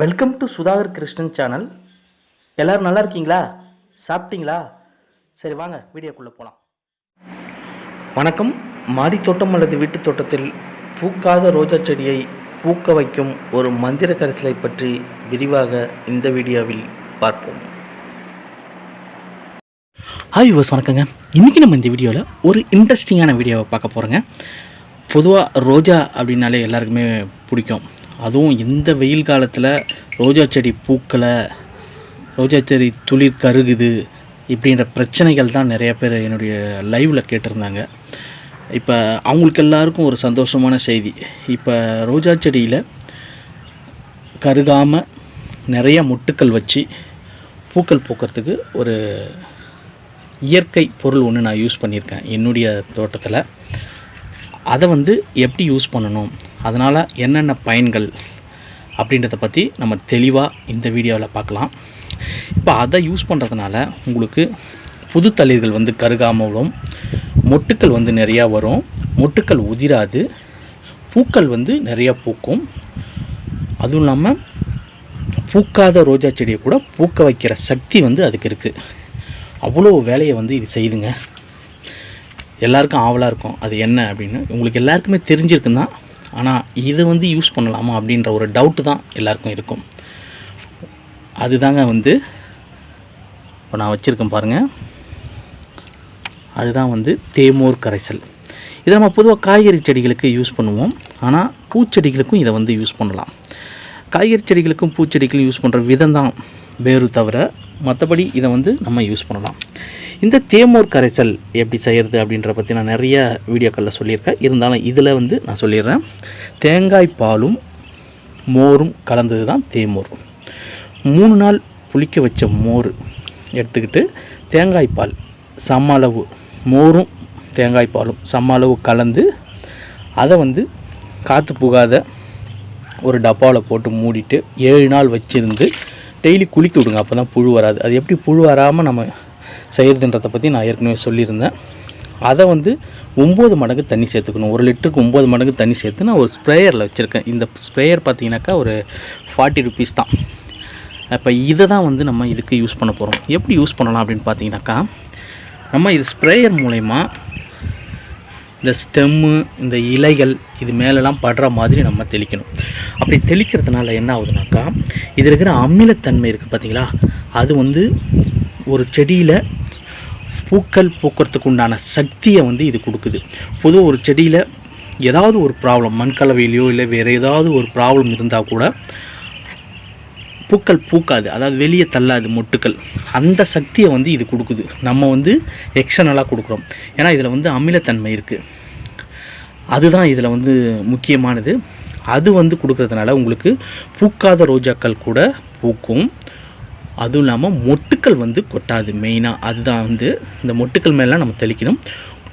Welcome to Sudhakar Krishnan channel எல்லோரும் நல்லா இருக்கீங்களா? சாப்பிட்டீங்களா? சரி வாங்க வீடியோக்குள்ளே போகலாம் வணக்கம். மாடி தோட்டம் அல்லது வீட்டுத் தோட்டத்தில் பூக்காத ரோஜா செடியை பூக்க வைக்கும் ஒரு மந்திர கரைசலை பற்றி விரிவாக இந்த வீடியோவில் பார்ப்போம். ஹாய் யூவர்ஸ் வணக்கங்க. இன்றைக்கி நம்ம இந்த வீடியோவில் ஒரு இன்ட்ரெஸ்டிங்கான வீடியோவை பார்க்க போகிறோங்க பொதுவாக ரோஜா அப்படின்னாலே எல்லாருக்குமே பிடிக்கும். அதுவும் இந்த வெயில் காலத்தில் ரோஜா செடி பூக்களை ரோஜா செடி துளிர் கருகுது இப்படின்ற பிரச்சனைகள் தான் நிறைய பேர் என்னுடைய லைவில் கேட்டிருந்தாங்க. இப்போ அவங்களுக்கு எல்லாருக்கும் ஒரு சந்தோஷமான செய்தி. இப்போ ரோஜா செடியில் கருகாமல் நிறைய மொட்டுக்கள் வச்சு பூக்கள் பூக்கிறதுக்கு ஒரு இயற்கை பொருள் ஒன்று நான் யூஸ் பண்ணியிருக்கேன் என்னுடைய தோட்டத்தில். அதை வந்து எப்படி யூஸ் பண்ணணும்? அதனால் என்னென்ன பயன்கள் அப்படின்றத பற்றி நம்ம தெளிவாக இந்த வீடியோவில் பார்க்கலாம் இப்போ அதை யூஸ் பண்ணுறதுனால உங்களுக்கு புது தளிர்கள் வந்து கருகாமலும் மொட்டுக்கள் வந்து நிறையா வரும். மொட்டுக்கள் உதிராது. பூக்கள் வந்து நிறையா பூக்கும். அதுவும் இல்லாமல் பூக்காத ரோஜா செடியை கூட பூக்க வைக்கிற சக்தி வந்து அதுக்கு இருக்குது அவ்வளோ வேலையை வந்து இது செய்யுதுங்க எல்லாருக்கும் ஆவலாக இருக்கும். அது என்ன அப்படின்னு உங்களுக்கு எல்லாருக்குமே தெரிஞ்சிருக்குன்னா ஆனால் இதை வந்து யூஸ் பண்ணலாமா அப்படின்ற ஒரு டவுட்டு தான் எல்லாருக்கும் இருக்கும். அதுதாங்க வந்து இப்போ நான் வச்சுருக்கேன் பாருங்கள் அதுதான் வந்து தேமோர் கரைசல். இதை நம்ம பொதுவாக காய்கறி செடிகளுக்கு யூஸ் பண்ணுவோம். ஆனால் பூச்செடிகளுக்கும் இதை வந்து யூஸ் பண்ணலாம். காய்கறி செடிகளுக்கும் பூச்செடிகளுக்கும் யூஸ் பண்ணுற விதம் தான் வேறு தவிர மற்றபடி இதை வந்து நம்ம யூஸ் பண்ணலாம். இந்த தேமோர் கரைசல் எப்படி செய்கிறது அப்படின்ற பற்றி நான் நிறைய வீடியோக்களில் சொல்லியிருக்கேன். இருந்தாலும் இதில் வந்து நான் சொல்லிடுறேன். தேங்காய் பாலும் மோரும் கலந்தது தான் தேமூர். மூணு நாள் புளிக்க வச்ச மோர் எடுத்துக்கிட்டு தேங்காய் பால் சம அளவு மோரும் தேங்காய் பாலும் சம அளவு கலந்து அதை வந்து காற்று புகாத ஒரு டப்பாவில் போட்டு மூடிட்டு ஏழு நாள் வச்சுருந்து டெய்லி குளிக்க விடுங்க அப்போ தான் புழு வராது. அது எப்படி புழு வராமல் நம்ம செய்கிறதுன்றதை பற்றி நான் ஏற்கனவே சொல்லியிருந்தேன். அதை வந்து ஒம்பது மடங்கு தண்ணி சேர்த்துக்கணும். ஒரு லிட்டருக்கு ஒம்பது மடங்கு தண்ணி சேர்த்து நான் ஒரு ஸ்ப்ரேயரில் வச்சுருக்கேன். இந்த ஸ்ப்ரேயர் பார்த்தீங்கன்னாக்கா ஒரு ஃபார்ட்டி ருபீஸ் தான். இப்போ இதை தான் வந்து நம்ம இதுக்கு யூஸ் பண்ண போகிறோம் எப்படி யூஸ் பண்ணலாம் அப்படின்னு பார்த்தீங்கன்னாக்கா நம்ம இது ஸ்ப்ரேயர் மூலயமா இந்த ஸ்டெம்மு இந்த இலைகள் இது மேலெலாம் படுற மாதிரி நம்ம தெளிக்கணும். அப்படி தெளிக்கிறதுனால என்ன ஆகுதுனாக்கா இதில் இருக்கிற அமிலத்தன்மை இருக்குது பார்த்தீங்களா அது வந்து ஒரு செடியில் பூக்கள் பூக்கிறதுக்கு உண்டான சக்தியை வந்து இது கொடுக்குது. பொதுவாக ஒரு செடியில் ஏதாவது ஒரு ப்ராப்ளம் மண்கலவையிலையோ இல்லை வேறு ஏதாவது ஒரு ப்ராப்ளம் இருந்தால் கூட பூக்கள் பூக்காது. அதாவது வெளியே தள்ளாது மொட்டுக்கள். அந்த சக்தியை வந்து இது கொடுக்குது. நம்ம வந்து எக்ஸ்டர்னலாக கொடுக்குறோம். ஏன்னா இதில் வந்து அமிலத்தன்மை இருக்குது அதுதான் இதில் வந்து முக்கியமானது. அது வந்து கொடுக்கறதுனால உங்களுக்கு பூக்காத ரோஜாக்கள் கூட பூக்கும். அதுவும் இல்லாமல் மொட்டுக்கள் வந்து கொட்டாது மெயினாக அதுதான் வந்து இந்த மொட்டுக்கள் மேலாம் நம்ம தெளிக்கணும்.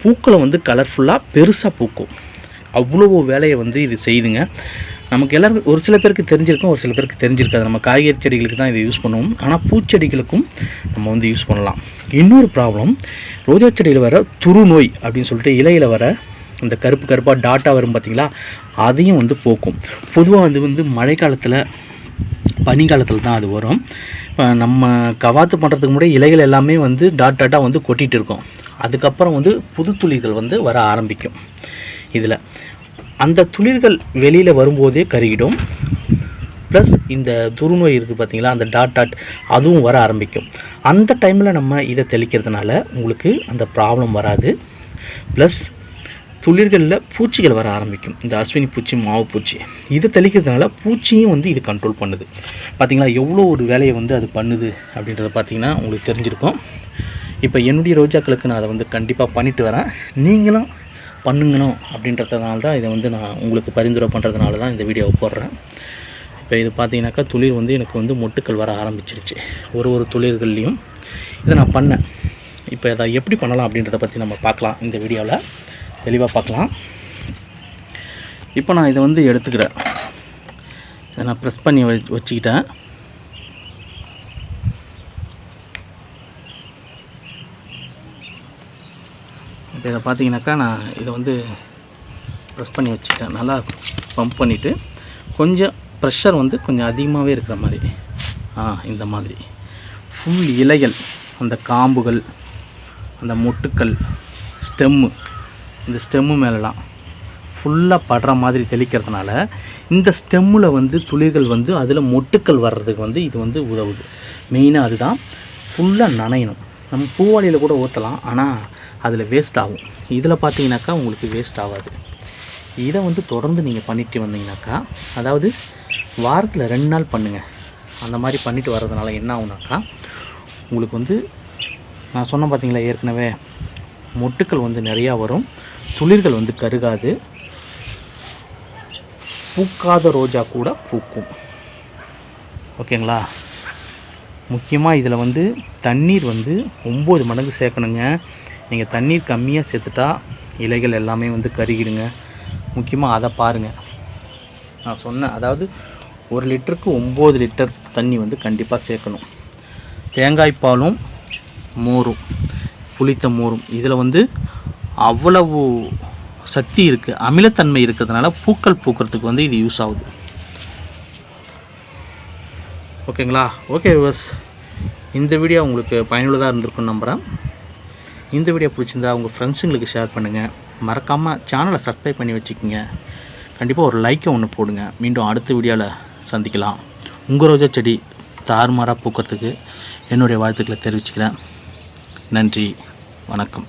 பூக்களை வந்து கலர்ஃபுல்லாக பெருசாக பூக்கும். அவ்வளோ வேலையை வந்து இது செய்யுதுங்க. நமக்கு எல்லாருக்கும் ஒரு சில பேருக்கு தெரிஞ்சிருக்கும் ஒரு சில பேருக்கு தெரிஞ்சிருக்காது. நம்ம காய்கறி செடிகளுக்கு தான் இதை யூஸ் பண்ணுவோம். ஆனால் பூச்செடிகளுக்கும் நம்ம வந்து யூஸ் பண்ணலாம். இன்னொரு ப்ராப்ளம் ரோஜா செடியில் வர துரு நோய் அப்படின்னு சொல்லிட்டு இலையில் வர இந்த கருப்பு கருப்பாக டாட்டா வரும் பார்த்தீங்களா அதையும் வந்து போக்கும். பொதுவாக வந்து வந்து மழை காலத்தில் பனிக்காலத்தில் தான் அது வரும். நம்ம கவாத்து பண்ணுறதுக்கு முன்னாடி இலைகள் எல்லாமே வந்து டாட் டாட்டாக வந்து கொட்டிகிட்டு இருக்கும். அதுக்கப்புறம் வந்து புது துளிர்கள் வந்து வர ஆரம்பிக்கும். இதில் அந்த துளிர்கள் வெளியில் வரும்போதே கருகிடும். ப்ளஸ் இந்த துருநோய் இருக்குது பார்த்தீங்களா அந்த டாட் டாட் அதுவும் வர ஆரம்பிக்கும். அந்த டைமில் நம்ம இதை தெளிக்கிறதுனால உங்களுக்கு அந்த ப்ராப்ளம் வராது. ப்ளஸ் துளிர்களில் பூச்சிகள் வர ஆரம்பிக்கும். இந்த அஸ்வினி பூச்சி மாவு பூச்சி. இதை தெளிக்கிறதுனால பூச்சியும் வந்து இது கண்ட்ரோல் பண்ணுது. பார்த்தீங்களா எவ்வளோ ஒரு வேலையை வந்து அது பண்ணுது அப்படின்றத பார்த்தீங்கன்னா உங்களுக்கு தெரிஞ்சிருக்கும். இப்போ என்னுடைய ரோஜாக்களுக்கு நான் அதை வந்து கண்டிப்பாக பண்ணிட்டு வரேன். நீங்களும் பண்ணுங்கணும் அப்படின்றதுனால தான் இதை வந்து நான் உங்களுக்கு பரிந்துரை பண்ணுறதுனால தான் இந்த வீடியோவை போடுறேன். இப்போ இது பார்த்தீங்கன்னாக்கா துளிர் வந்து எனக்கு வந்து மொட்டுக்கள் வர ஆரம்பிச்சிருச்சு. ஒரு ஒரு துளிர்கள்லேயும் இதை நான் பண்ணேன். இப்போ அதை எப்படி பண்ணலாம் அப்படின்றத பற்றி நம்ம பார்க்கலாம் இந்த வீடியோவில். தெளிவாக பார்க்கலாம். இப்போ நான் இதை வந்து எடுத்துக்கிறேன். இதை நான் ப்ரெஸ் பண்ணி வச்சுக்கிட்டேன். இப்போ இதை பார்த்தீங்கன்னாக்கா நான் இதை வந்து ப்ரெஸ் பண்ணி வச்சுக்கிட்டேன். நல்லா பம்ப் பண்ணிவிட்டு கொஞ்சம் ப்ரெஷர் வந்து கொஞ்சம் அதிகமாகவே இருக்கிற மாதிரி. ஆ இந்த மாதிரி. ஃபுல் இலைகள் அந்த காம்புகள் அந்த மொட்டுக்கள் ஸ்டெம்மு இந்த ஸ்டெம்மு மேலெலாம் ஃபுல்லாக படுற மாதிரி தெளிக்கிறதுனால இந்த ஸ்டெம்மில் வந்து துளிர்கள் வந்து அதில் மொட்டுக்கள் வர்றதுக்கு வந்து இது வந்து உதவுது. மெயினாக அதுதான். ஃபுல்லாக நனையணும். நம்ம பூவாளியில் கூட ஊற்றலாம் ஆனால் அதில் வேஸ்ட் ஆகும். இதில் பார்த்தீங்கன்னாக்கா உங்களுக்கு வேஸ்ட் ஆகாது. இதை வந்து தொடர்ந்து நீங்கள் பண்ணிட்டு வந்தீங்கன்னாக்கா அதாவது வாரத்தில் ரெண்டு நாள் பண்ணுங்கள் அந்த மாதிரி பண்ணிட்டு வர்றதுனால என்ன ஆகுனாக்கா உங்களுக்கு வந்து நான் சொன்ன பார்த்தீங்களா ஏற்கனவே மொட்டுக்கள் வந்து நிறையா வரும். துளிர்கள் வந்து கருகாது. பூக்காத ரோஜா கூட பூக்கும். ஓகேங்களா முக்கியமாக இதில் வந்து தண்ணீர் வந்து ஒம்பது மடங்கு சேர்க்கணுங்க. நீங்கள் தண்ணீர் கம்மியாக சேர்த்துட்டா இலைகள் எல்லாமே வந்து கருகிடுங்க. முக்கியமாக அதை பாருங்கள் நான் சொன்னேன் அதாவது ஒரு லிட்டருக்கு ஒம்பது லிட்டர் தண்ணி வந்து கண்டிப்பாக சேர்க்கணும். தேங்காய் பாலும் மோரும் புளித்த மோரும். இதில் வந்து அவ்வளவு சக்தி இருக்குது அமிலத்தன்மை இருக்கிறதுனால பூக்கள் பூக்கிறதுக்கு வந்து இது யூஸ் ஆகுது. ஓகேங்களா ஓகே விவர்ஸ் இந்த வீடியோ உங்களுக்கு பயனுள்ளதாக இருந்திருக்குன்னு நம்புகிறேன் இந்த வீடியோ பிடிச்சிருந்தா உங்கள் ஃப்ரெண்ட்ஸுங்களுக்கு ஷேர் பண்ணுங்கள் மறக்காமல் சேனலை சப்ஸ்கிரைப் பண்ணி வச்சுக்கோங்க. கண்டிப்பாக ஒரு லைக்கை ஒன்று போடுங்க. மீண்டும் அடுத்த வீடியோவில் சந்திக்கலாம். உங்கள் ரோஜா செடி தாறுமாறாக பூக்கிறதுக்கு என்னுடைய வாழ்த்துக்களை தெரிவிச்சுக்கிறேன். நன்றி. வணக்கம்.